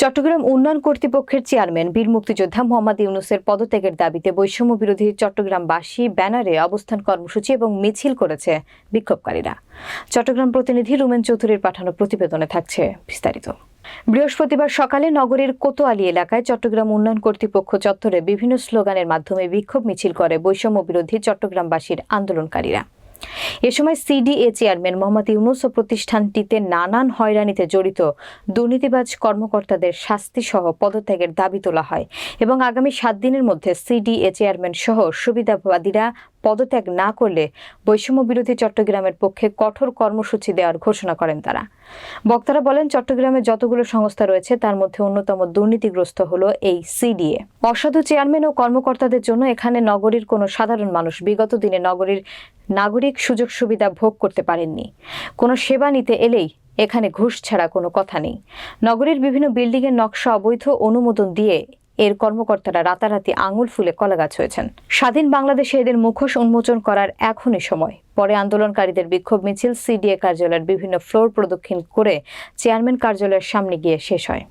চট্টগ্রাম উন্নয়ন কর্তৃপক্ষের চেয়ারম্যান, বীর মুক্তিযোদ্ধা মোহাম্মদ ইউনুসের পদত্যাগের দাবিতে বৈষম্য বিরোধী চট্টগ্রামবাসী ব্যানারে অবস্থান কর্মসূচি এবং মিছিল করেছে বিক্ষোভকারীরা। চট্টগ্রাম প্রতিনিধি রুমেন চৌধুরীর পাঠানো প্রতিবেদনে থাকছে বিস্তারিত। বৃহস্পতিবার সকালে নগরীর কোতোয়ালি এলাকায় চট্টগ্রাম উন্নয়ন কর্তৃপক্ষ চত্বরে বিভিন্ন স্লোগানের মাধ্যমে বিক্ষোভ মিছিল করে বৈষম্য বিরোধী চট্টগ্রামবাসীর আন্দোলনকারীরা। এ সময় সিডিএ চেয়ারম্যান মোহাম্মদ ইউনুস ও প্রতিষ্ঠানটিতে নানান হয়রানিতে জড়িত দুর্নীতিবাজ কর্মকর্তাদের শাস্তি সহ পদত্যাগের দাবি তোলা হয় এবং আগামী সাত দিনের মধ্যে সিডিএ চেয়ারম্যান সহ সুবিধাবাদীরা পদত্যাগ না করলে বৈষম্য বিরোধী চট্টগ্রামের পক্ষে কঠোর কর্মসূচি দেওয়ার ঘোষণা করেন তারা। বক্তারা বলেন, চট্টগ্রামে যতগুলো সংস্থা রয়েছে, তার মধ্যে অন্যতম দুর্নীতিগ্রস্ত হলো এই সিডিএ। অসাধু চেয়ারম্যান ও কর্মকর্তাদের জন্য এখানে নগরীর কোনো সাধারণ মানুষ, বিগত দিনে নগরীর নাগরিক সুযোগ সুবিধা ভোগ করতে পারেননি। কোনো সেবা নিতে এলেই এখানে ঘুষ ছাড়া কোনো কথা নেই। নগরীর বিভিন্ন বিল্ডিংয়ের নকশা অবৈধ অনুমোদন দিয়ে এর কর্মকর্তারা রাতারাতি আঙুল ফুলে কলাগাছ হয়েছেন। স্বাধীন বাংলাদেশে এদের মুখোশ উন্মোচন করার এখনই সময়। পরে আন্দোলনকারীদের বিক্ষোভ মিছিল, সিডিএ কার্যালয়ের বিভিন্ন ফ্লোর প্রদক্ষিণ করে চেয়ারম্যান কার্যালয়ের সামনে গিয়ে শেষ হয়।